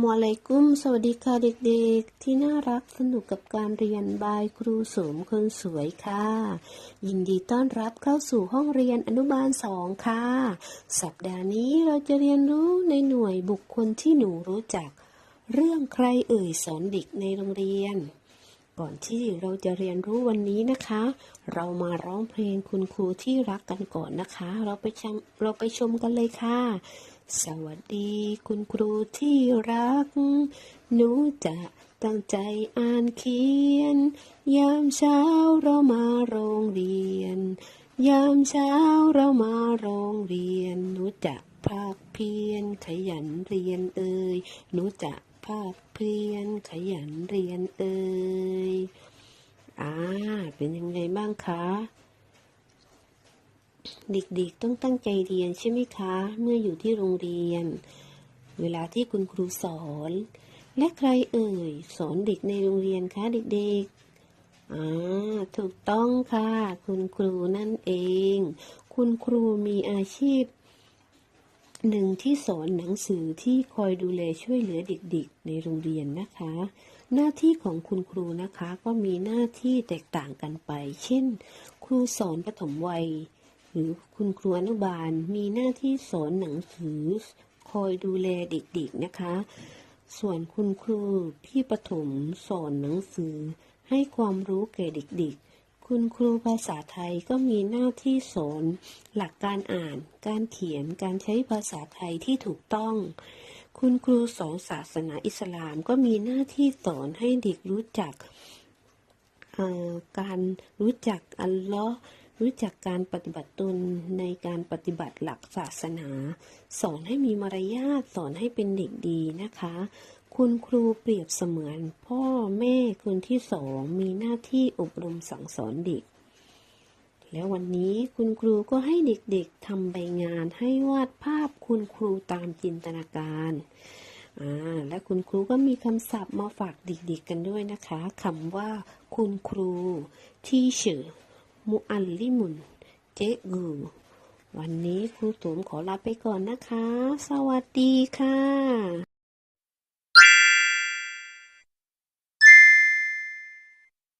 มอลัยกุ้ม สวัสดีค่ะเด็กๆ ที่น่ารักสนุกกับการเรียนบายครูสมคนสวยค่ะ ยินดีต้อนรับเข้าสู่ห้องเรียนอนุบาลสองค่ะ สัปดาห์นี้เราจะเรียนรู้ในหน่วยบุคคลที่หนูรู้จัก เรื่องใครเอ่ยสอนเด็กในโรงเรียน ก่อนที่เราจะเรียนรู้วันนี้นะคะ เรามาร้องเพลงคุณครูที่รักกันก่อนนะคะ เราไปชมเราไปชมกันเลยค่ะ สวัสดีคุณครูที่รัก หนูจะตั้งใจอ่านเขียน ยามเช้าเรามาโรงเรียน ยามเช้าเรามาโรงเรียน หนูจะภาคเพียรขยันเรียนเอ่ยหนูจะ ภาคเพียรขยันเรียนเอ่ยอ่า เป็นยังไงบ้างคะ เด็กๆต้องตั้งใจเรียนใช่ไหมคะ เมื่ออยู่ที่โรงเรียน เวลาที่คุณครูสอน และใครเอ่ย สอนเด็กในโรงเรียนคะเด็กๆอ่าถูกต้องค่ะ คุณครูนั่นเอง คุณครูมีอาชีพ หนึ่งที่สอนหนังสือที่คอยดูแลช่วยเหลือเด็กๆ ในโรงเรียนนะคะ หน้าที่ของคุณครูนะคะก็มีหน้าที่แตกต่างกันไป เช่น ครูสอนปฐมวัย หรือคุณครูอนุบาลมีหน้าที่สอนหนังสือ คอยดูแลเด็กๆนะคะ ส่วนคุณครูพี่ประถมสอนหนังสือ ให้ความรู้แก่เด็กๆ คุณครูภาษาไทยก็มีหน้าที่สอนหลักการอ่าน การเขียน การใช้ภาษาไทยที่ถูกต้อง คุณครูสอนศาสนาอิสลามก็มีหน้าที่สอนให้เด็กรู้จักการรู้จักอัลลอฮ์รู้จักการปฏิบัติตนในการปฏิบัติหลักศาสนา สอนให้มีมารยาทสอนให้เป็นเด็กดีนะคะ คุณครูเปรียบเสมือน พ่อแม่คนที่สองมีหน้าที่อบรมสั่งสอนเด็ก แล้ววันนี้คุณครูก็ให้เด็กๆทำใบงานให้วาดภาพคุณครูตามจินตนาการอ่าและคุณครูก็มีคำศัพท์มาฝากเด็กๆกันด้วยนะคะคำว่า คุณครูที่เชอมุอัลลิมุน เจกูวันนี้ครูตุ๋มขอลาไปก่อนนะคะ สวัสดีค่ะ